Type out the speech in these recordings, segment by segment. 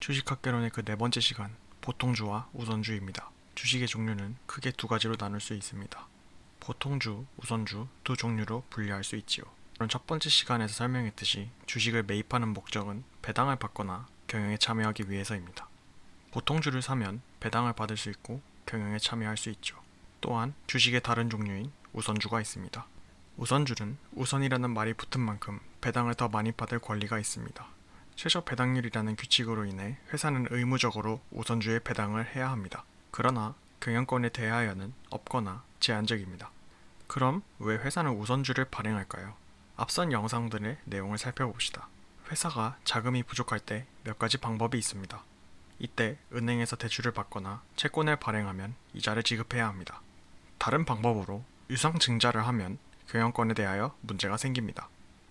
주식학개론의 그 네 번째 시간, 보통주와 우선주입니다. 주식의 종류는 크게 두 가지로 나눌 수 있습니다. 보통주, 우선주 두 종류로 분류할 수 있지요. 그런 첫 번째 시간에서 설명했듯이 주식을 매입하는 목적은 배당을 받거나 경영에 참여하기 위해서입니다. 보통주를 사면 배당을 받을 수 있고 경영에 참여할 수 있죠. 또한 주식의 다른 종류인 우선주가 있습니다. 우선주는 우선이라는 말이 붙은 만큼 배당을 더 많이 받을 권리가 있습니다. 최저 배당률이라는 규칙으로 인해 회사는 의무적으로 우선주에 배당을 해야 합니다. 그러나 경영권에 대하여는 없거나 제한적입니다. 그럼 왜 회사는 우선주를 발행할까요? 앞선 영상들의 내용을 살펴봅시다. 회사가 자금이 부족할 때 몇 가지 방법이 있습니다. 이때 은행에서 대출을 받거나 채권을 발행하면 이자를 지급해야 합니다. 다른 방법으로 유상증자를 하면 경영권에 대하여 문제가 생깁니다.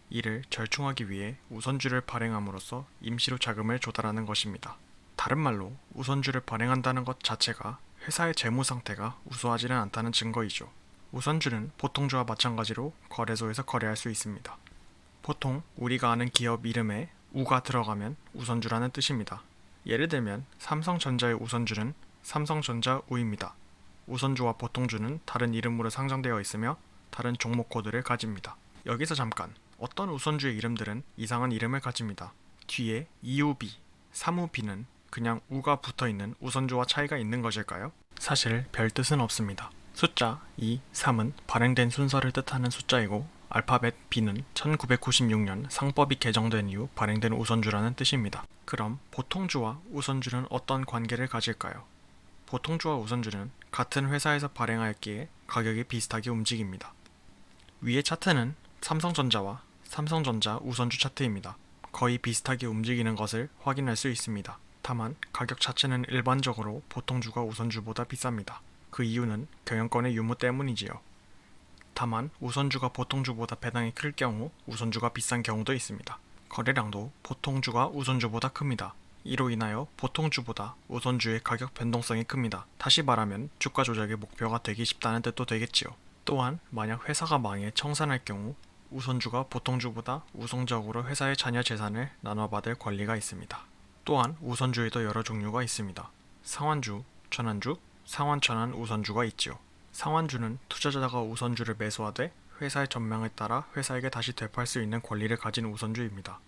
이를 절충하기 위해 우선주를 발행함으로써 임시로 자금을 조달하는 것입니다. 다른 말로 우선주를 발행한다는 것 자체가 회사의 재무 상태가 우수하지는 않다는 증거이죠. 우선주는 보통주와 마찬가지로 거래소에서 거래할 수 있습니다. 보통 우리가 아는 기업 이름에 우가 들어가면 우선주라는 뜻입니다. 예를 들면 삼성전자의 우선주는 삼성전자 우입니다. 우선주와 보통주는 다른 이름으로 상장되어 있으며 다른 종목 코드를 가집니다. 여기서 잠깐 어떤 우선주의 이름들은 이상한 이름을 가집니다. 뒤에 2우B, 3우B는 그냥 우가 붙어 있는 우선주와 차이가 있는 것일까요? 사실 별 뜻은 없습니다. 숫자 2, 3은 발행된 순서를 뜻하는 숫자이고 알파벳 B는 1996년 상법이 개정된 이후 발행된 우선주라는 뜻입니다. 그럼 보통주와 우선주는 어떤 관계를 가질까요? 보통주와 우선주는 같은 회사에서 발행하였기에 가격이 비슷하게 움직입니다. 위의 차트는 삼성전자와 삼성전자 우선주 차트입니다. 거의 비슷하게 움직이는 것을 확인할 수 있습니다. 다만 가격 자체는 일반적으로 보통주가 우선주보다 비쌉니다. 그 이유는 경영권의 유무 때문이지요. 다만 우선주가 보통주보다 배당이 클 경우 우선주가 비싼 경우도 있습니다. 거래량도 보통주가 우선주보다 큽니다. 이로 인하여 보통주보다 우선주의 가격 변동성이 큽니다. 다시 말하면 주가 조작의 목표가 되기 쉽다는 뜻도 되겠지요. 또한 만약 회사가 망해 청산할 경우 우선주가 보통주보다 우선적으로 회사의 자녀 재산을 나눠받을 권리가 있습니다. 또한 우선주에도 여러 종류가 있습니다. 상환주, 전환주, 상환전환 우선주가 있지요. 상환주는 투자자가 우선주를 매수하되 회사의 전망에 따라 회사에게 다시 되팔 수 있는 권리를 가진 우선주입니다.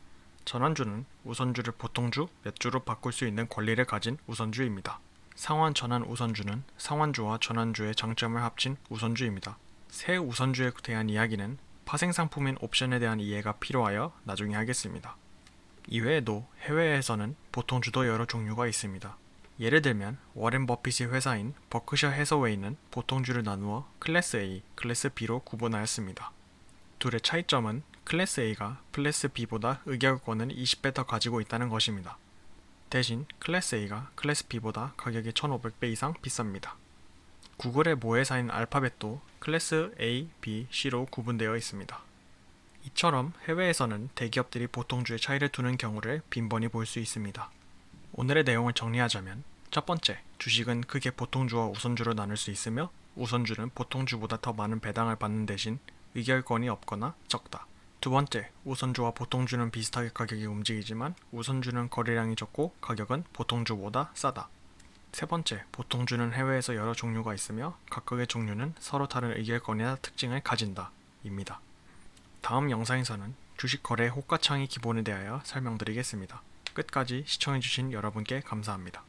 전환주는 우선주를 보통주, 몇 주로 바꿀 수 있는 권리를 가진 우선주입니다. 상환 전환 우선주는 상환주와 전환주의 장점을 합친 우선주입니다. 새 우선주에 대한 이야기는 파생 상품인 옵션에 대한 이해가 필요하여 나중에 하겠습니다. 이외에도 해외에서는 보통 주도 여러 종류가 있습니다. 예를 들면 워렌 버핏의 회사인 버크셔 해서웨이는 보통주를 나누어 클래스 A, 클래스 B로 구분하였습니다. 둘의 차이점은 클래스 A가 클래스 B보다 의결권을 20배 더 가지고 있다는 것입니다. 대신 클래스 A가 클래스 B보다 가격이 1500배 이상 비쌉니다. 구글의 모회사인 알파벳도 클래스 A, B, C로 구분되어 있습니다. 이처럼 해외에서는 대기업들이 보통주의 차이를 두는 경우를 빈번히 볼 수 있습니다. 오늘의 내용을 정리하자면 첫 번째, 주식은 크게 보통주와 우선주로 나눌 수 있으며 우선주는 보통주보다 더 많은 배당을 받는 대신 의결권이 없거나 적다. 두 번째, 우선주와 보통주는 비슷하게 가격이 움직이지만 우선주는 거래량이 적고 가격은 보통주보다 싸다. 세 번째, 보통주는 해외에서 여러 종류가 있으며 각각의 종류는 서로 다른 의결권이나 특징을 가진다. 입니다. 다음 영상에서는 주식 거래 호가창의 기본에 대하여 설명드리겠습니다. 끝까지 시청해주신 여러분께 감사합니다.